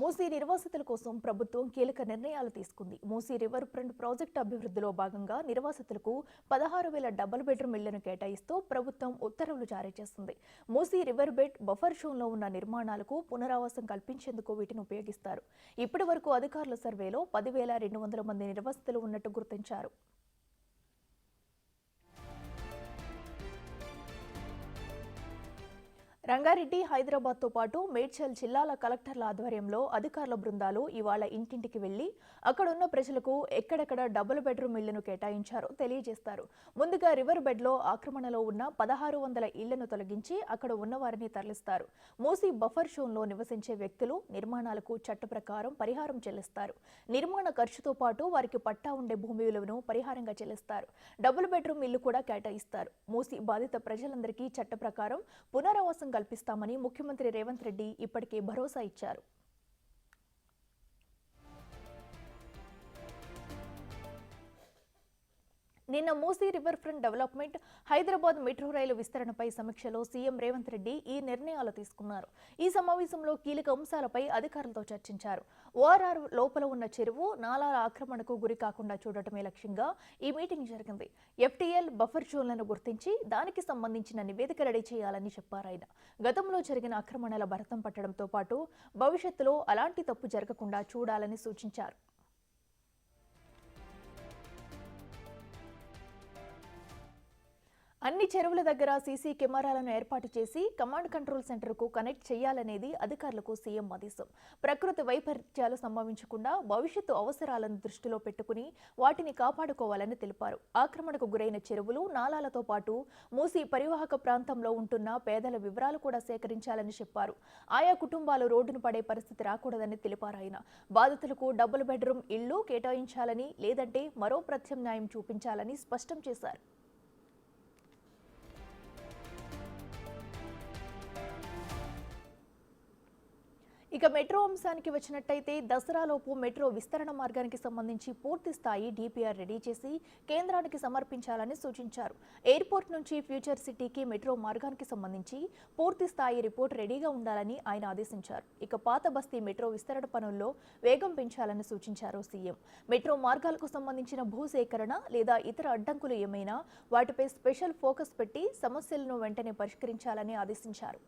మూసీ నిర్వాసితుల కోసం ప్రభుత్వం కీలక నిర్ణయాలు తీసుకుంది. మూసీ రివర్ ఫ్రంట్ ప్రాజెక్టు అభివృద్ధిలో భాగంగా నిర్వాసితులకు పదహారు వేల డబుల్ బెడ్రూమ్ ఇళ్ళను కేటాయిస్తూ ప్రభుత్వం ఉత్తర్వులు జారీ చేస్తుంది. మూసీ రివర్ బెడ్ బఫర్ జోన్లో ఉన్న నిర్మాణాలకు పునరావాసం కల్పించేందుకు వీటిని ఉపయోగిస్తారు. ఇప్పటి వరకు అధికారుల సర్వేలో పదివేల రెండు వందల మంది నిర్వాసితులు ఉన్నట్టు గుర్తించారు. రంగారెడ్డి హైదరాబాద్తో పాటు మేడ్చల్ జిల్లాల కలెక్టర్ల ఆధ్వర్యంలో అధికారుల బృందాలు ఇవాళ ఇంటింటికి వెళ్ళి అక్కడున్న ప్రజలకు ఎక్కడెక్కడ డబుల్ బెడ్రూమ్ ఇళ్ళను కేటాయించారో తెలియజేస్తారు. ముందుగా రివర్ బెడ్లో ఆక్రమణలో ఉన్న పదహారు వందల ఇళ్ళను తొలగించి అక్కడ ఉన్నవారిని తరలిస్తారు. మూసి బఫర్ షోన్లో నివసించే వ్యక్తులు నిర్మాణాలకు చట్ట ప్రకారం పరిహారం చెల్లిస్తారు. నిర్మాణ ఖర్చుతో పాటు వారికి పట్టా ఉండే భూమి విలువను పరిహారంగా చెల్లిస్తారు. డబుల్ బెడ్రూమ్ ఇల్లు కూడా కేటాయిస్తారు. మూసి బాధిత ప్రజలందరికీ చట్ట ప్రకారం పునరావాసం కల్పిస్తామని ముఖ్యమంత్రి రేవంత్ రెడ్డి ఇప్పటికే భరోసా ఇచ్చారు. నిన్న Musi river front development Hyderabad metro rail విస్తరణపై సమీక్షలో సీఎం రేవంత్ రెడ్డి ఈ నిర్ణయాలు తీసుకున్నారు. ఈ సమావేశంలో కీలక అంశాలపై అధికారులతో చర్చించారు. ఓఆర్ఆర్ లోపల ఉన్న చెరువు నాలాల ఆక్రమణకు గురి కాకుండా చూడటమే లక్ష్యంగా ఈ మీటింగ్ జరిగింది. ఎఫ్టీఎల్ బఫర్ జోన్లను గుర్తించి దానికి సంబంధించిన నివేదిక రెడీ చేయాలని చెప్పారు ఆయన. గతంలో జరిగిన ఆక్రమణల భరతం పట్టడంతో పాటు భవిష్యత్తులో అలాంటి తప్పు జరగకుండా చూడాలని సూచించారు. అన్ని చెరువుల దగ్గర సీసీ కెమెరాలను ఏర్పాటు చేసి కమాండ్ కంట్రోల్ సెంటర్కు కనెక్ట్ చేయాలనేది అధికారులకు సీఎం ఆదేశం. ప్రకృతి వైపరీత్యాలు సంభవించకుండా భవిష్యత్తు అవసరాలను దృష్టిలో పెట్టుకుని వాటిని కాపాడుకోవాలని తెలిపారు. ఆక్రమణకు గురైన చెరువులు నాలాలతో పాటు మూసి పరివాహక ప్రాంతంలో ఉంటున్న పేదల వివరాలు కూడా సేకరించాలని చెప్పారు. ఆయా కుటుంబాలు రోడ్డును పడే పరిస్థితి రాకూడదని తెలిపారు ఆయన. బాధితులకు డబుల్ బెడ్రూమ్ ఇళ్ళు కేటాయించాలని లేదంటే మరో ప్రత్యామ్నాయం చూపించాలని స్పష్టం చేశారు. ఇక మెట్రో అంశానికి వచ్చినట్టయితే దసరాలోపు మెట్రో విస్తరణ మార్గానికి సంబంధించి పూర్తి స్థాయి డిపిఆర్ రెడీ చేసి కేంద్రానికి సమర్పించాలని సూచించారు. ఎయిర్పోర్ట్ నుంచి ఫ్యూచర్ సిటీకి మెట్రో మార్గానికి సంబంధించి పూర్తి స్థాయి రిపోర్ట్ రెడీగా ఉండాలని ఆయన ఆదేశించారు. ఇక పాత బస్తీ మెట్రో విస్తరణ పనుల్లో వేగం పెంచాలని సూచించారు సీఎం. మెట్రో మార్గాలకు సంబంధించిన భూసేకరణ లేదా ఇతర అడ్డంకులు ఏమైనా వాటిపై స్పెషల్ ఫోకస్ పెట్టి సమస్యలను వెంటనే పరిష్కరించాలని ఆదేశించారు.